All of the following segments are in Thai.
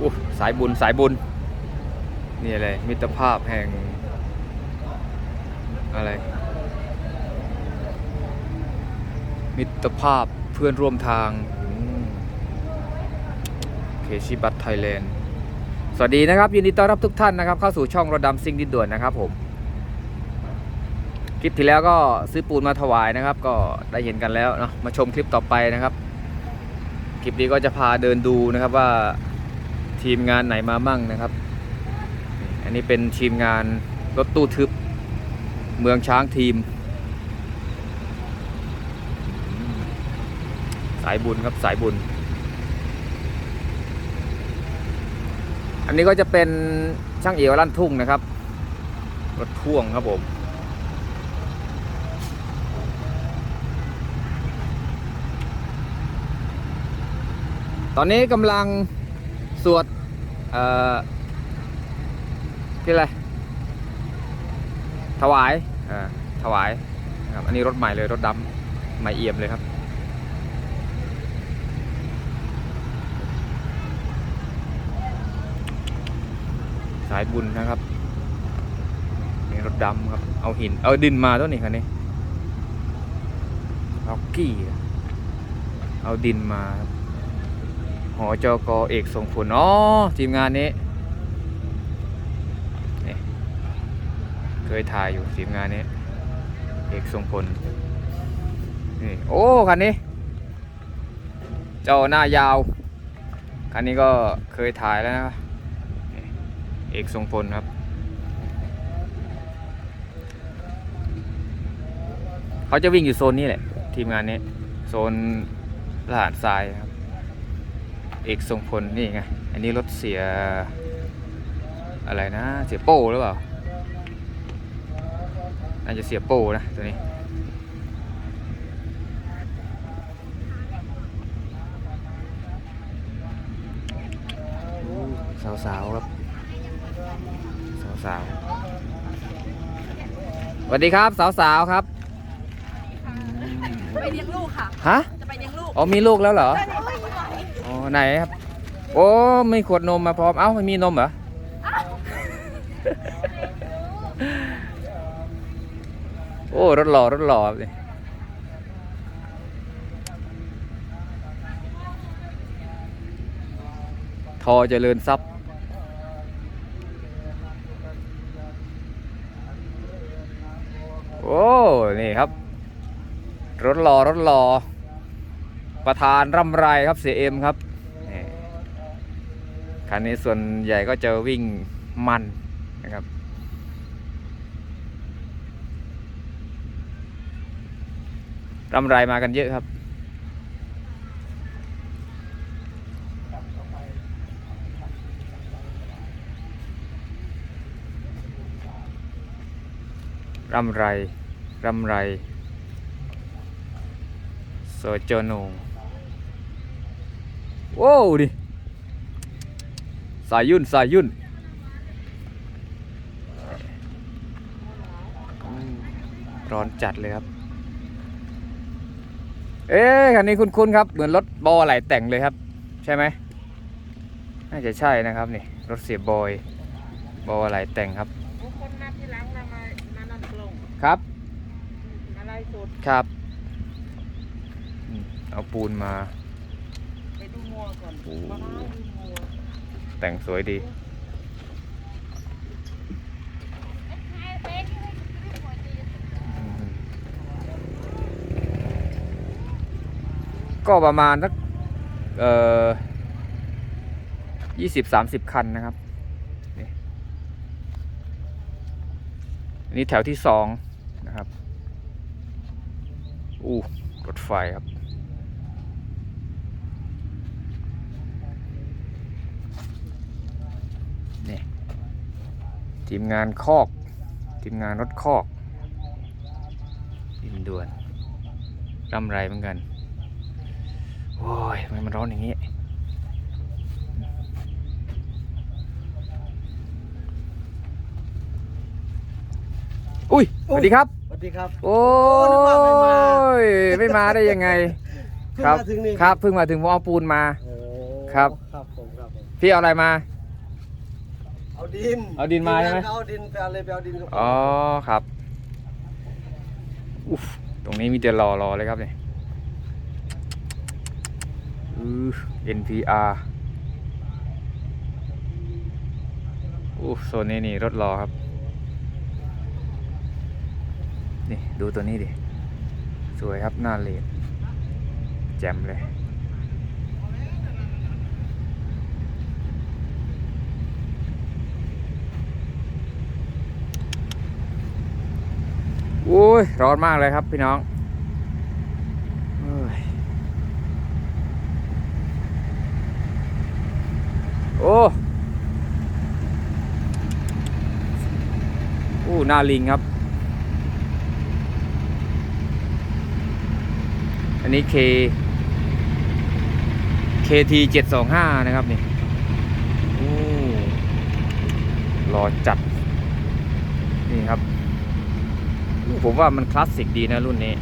อู้สายบุญสายบุญ นี่อะไร มิตรภาพแห่ง อะไร มิตรภาพเพื่อนร่วมทางเคชิบัตไทยแลนด์สวัสดีนะครับ ยินดีต้อนรับทุกท่านนะครับ เข้าสู่ช่องรถดำซิ่งดินด่วนนะครับผม คลิปที่แล้วก็ซื้อปูนมาถวายนะครับ ก็ได้เห็นกันแล้วเนาะมาชมคลิปต่อไปนะครับ คลิปนี้ก็จะพาเดินดูนะครับว่า ทีมงานไหนมามั่งนะครับ อันนี้เป็นทีมงานรถตู้ทึบ เมืองช้างทีม สายบุญครับสายบุญ อันนี้ก็จะเป็นช่างเอวลั่นทุ่งนะครับ รถพ่วงครับผมตอนนี้กำลังสวด อ่อที่อะไรถวายอ่อถวายนะครับอันนี้รถใหม่เลยรถดำใหม่เอี่ยมเลยครับสายบุญนะครับนี่รถดำครับ เอาหิน เอาดินมาตัวนี้คันนี้ล็อกกี้ เอาดินมาครับ หอจกอเอกทรงผลอ๋อทีมงานนี้เคยถ่ายอยู่ทีมงานนี้ เอกทรงผลนี่โอ้คันนี้ เจ้าหน้ายาวคันนี้ก็เคยถ่ายแล้วนะเอกทรงพลครับ เขาจะวิ่งอยู่โซนนี้แหละ ทีมงานนี้ โซนลาดทรายครับ เอกทรงพลนี่ไง อันนี้รถเสียอะไรนะ เสียโป้หรือเปล่า น่าจะเสียโป้นะตัวนี้สาวๆครับสาวๆสวัสดีครับสาวๆครับ ไปเลี้ยงลูกค่ะ ฮะ จะไปเลี้ยงลูก อ๋อมีลูกแล้วเหรออ๋อ ไหนครับ โอ้มีขวดนมมาพร้อม เอ้าไม่มีนมเหรอ โอ้รถหล่อรถหล่อเลยทอเจริญทรัพย์โอ้ นี่ครับ รถหล่อรถหล่อประธานร่ำไรครับเสียเอ็มครับนี่ คันนี้ส่วนใหญ่ก็จะวิ่งมันนะครับ รำไรมากันเยอะครับร่ำไรร่ำไร โซโจโน โว้วดิ สายยุ่นสายยุ่นอืมร้อนจัดเลยครับ เอ๊ะคันนี้คุ้นๆครับ เหมือนรถบอไหลแต่งเลยครับ ใช่ไหมน่าจะใช่นะครับนี่รถเสียบอย บอไหลแต่งครับคนมาที่หลังมามามานั่นกลงครับมาไล่สดครับอืมเอาปูนมาไปดูงัวก่อนโอ้มาไล่ดูงัว แต่งสวยดีก็ประมาณสักเอ่อยี่สิบสามสิบคันนะครับ นี่นี่แถวที่สองนะครับ อู้ รถไฟครับ นี่ ทีมงานคอก ทีมงานรถคอกดินด่วนร่ำไรเหมือนกัน โอ้ยทำไมมันร้อนอย่างนี้ อุ้ยสวัสดีครับ สวัสดีครับ โอ้นึกว่าไม่มายไม่มาได้ยังไงเพิ่งครับมาถึงนี่ครับเพิ่งมาถึงผมเอาปูนมา โอ้ครับ ครับผมครับผม พี่เอาอะไรมา เอาดินเอาดินมาใช่ไหม เอาดินไปเอาเลยไปเอาดินกับอ๋อครับอุ๊ฟตรงนี้มีแต่รอรอเลยครับเนี่ยอือ NPR อู้โซนนี้นี่รถรอครับ นี่ ดูตัวนี้ดิ สวยครับหน้าเลนแจ่มเลย โอ้ยร้อนมากเลยครับพี่น้องเอ้ยโอ้โอ้หน้าลิงครับ อันนี้ K KT 725 นะครับนี่โอ้รอจัด นี่ครับ ผมว่ามันคลาสสิกดีนะรุ่นนี้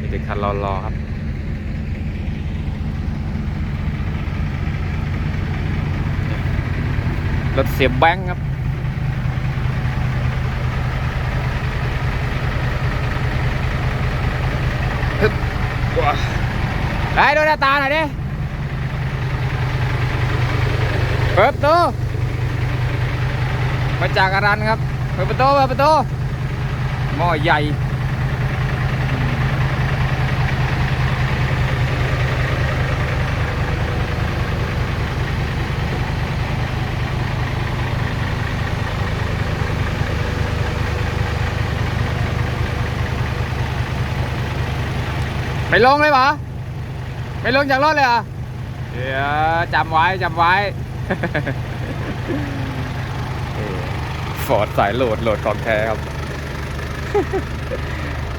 มีแต่คันรอๆครับรถเสียบแบงค์ครับฮึบว้าไอ้ดูหน้าตาหน่อยดิ เปิดประตูมาจากอารันครับ เปิดประตูเปิดประตูหม้อใหญ่ไม่ลงเลยเหรอไม่ลงจากรถเลยเหรอเดี๋ยวจำไว้จำไว้ ฟอร์ดสายโหลดโหลดของแท้ครับ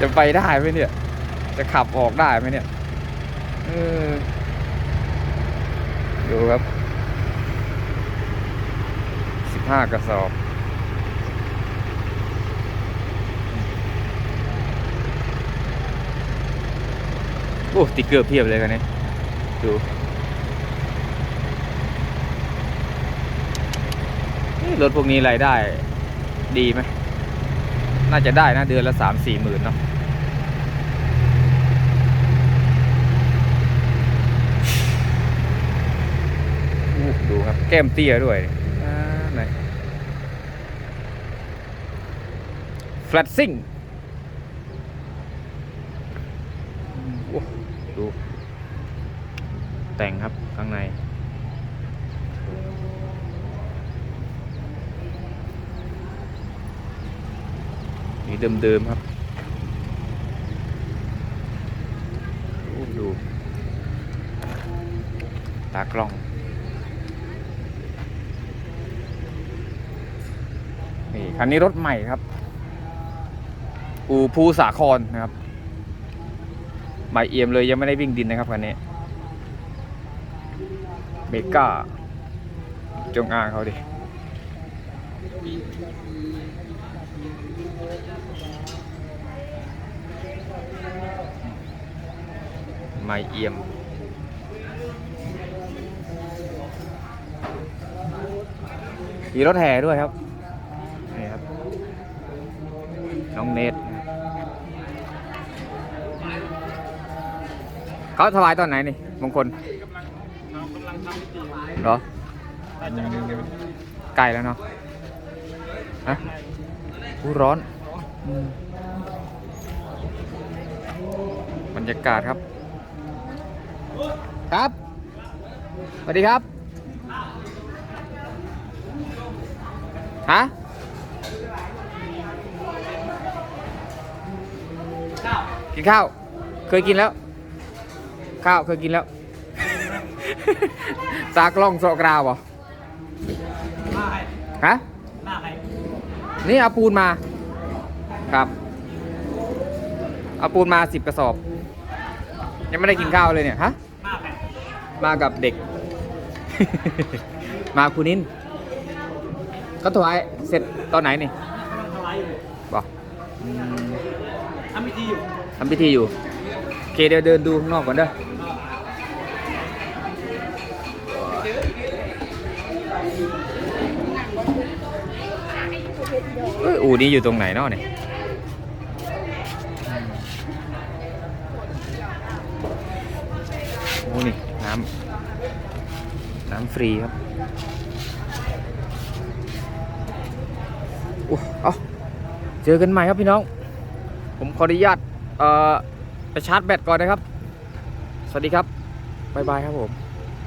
จะไปได้ไหมเนี่ย จะขับออกได้ไหมเนี่ยดูครับสิบห้ากระสอบโอ้ติ๊กเกอร์เพียบเลยกันนี้ดู เอ๊ะ รถพวกนี้รายได้ดีไหม น่าจะได้นะ เดือนละสามสี่หมื่นเนาะดูครับ แก้มเตี้ยด้วยอ่าไหนแฟลตซิ่งโอ้ดู แต่งครับข้างใน เดิมๆครับดูตากล้องนี่คันนี้รถใหม่ครับ อูภูสาครนะครับใหม่เอี่ยมเลยยังไม่ได้วิ่งดินนะครับคันนี้เมกาจงอางเขาดิ ไม่เอี่ยม มีรถแห่ด้วยครับ นี่ครับ น้องเนทเขาถวายตอนไหนนี่ มงคลเหรอใกล้แล้วเนาะฮะอู้ร้อนอืมบรรยากาศครับ ครับสวัสดีครับฮะกินข้าว เคยกินแล้ว ข้าวเคยกินแล้ว ตากล้องโซกราวเหรอฮะนี่เอาปูนมา ครับ เอาปูนมาสิบกระสอบ ยังไม่ได้กินข้าวเลยเนี่ย ฮะ มากับเด็ก มาคุณนินเขาถวายเสร็จตอนไหนนี่บอกอืมำพิธีอยู่ทำพิธีอยู่โอเคเดี๋ยวเดินดูข้างนอกก่อนเด้อเอยอู่นี้อยู่ตรงไหนเนาะเนี่ยโอ้นี่ น้ำน้ำฟรีครับโอ้เอาเจอกันใหม่ครับพี่น้อง ผมขออนุญาตเอ่อไปชาร์จแบตก่อนนะครับ สวัสดีครับ บ๊ายบายครับผม